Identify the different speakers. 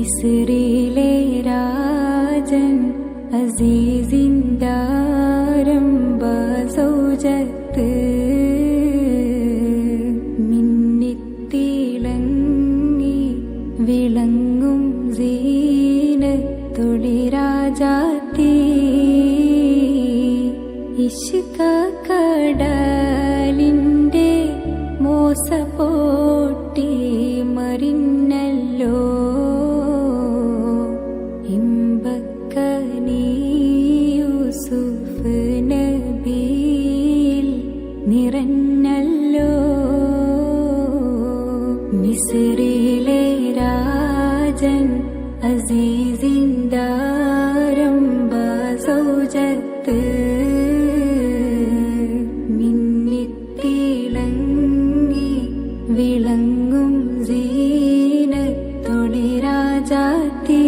Speaker 1: മിസ്രിലെ രാജൻ അസീസിൻഡാരംഭ സൗജത്ത് മിന്നിത്തിളങ്ങി വിളങ്ങും സീനത്തൊളി രാജാത്തീ ഇഷ്ക കടലിന്റെ മോസപോട്ടി മറിഞ്ഞല്ലോ. ഇമ്പക്കനീ യൂസുഫ് നബിയിൽ നിറഞ്ഞല്ലോ. മിസ്രിലെ രാജൻ അസീസിൻഡാരംഭ സൗജത്ത് മിന്നിത്തിളങ്ങി വിളങ്ങും സീനത്തൊളി രാജാത്തീ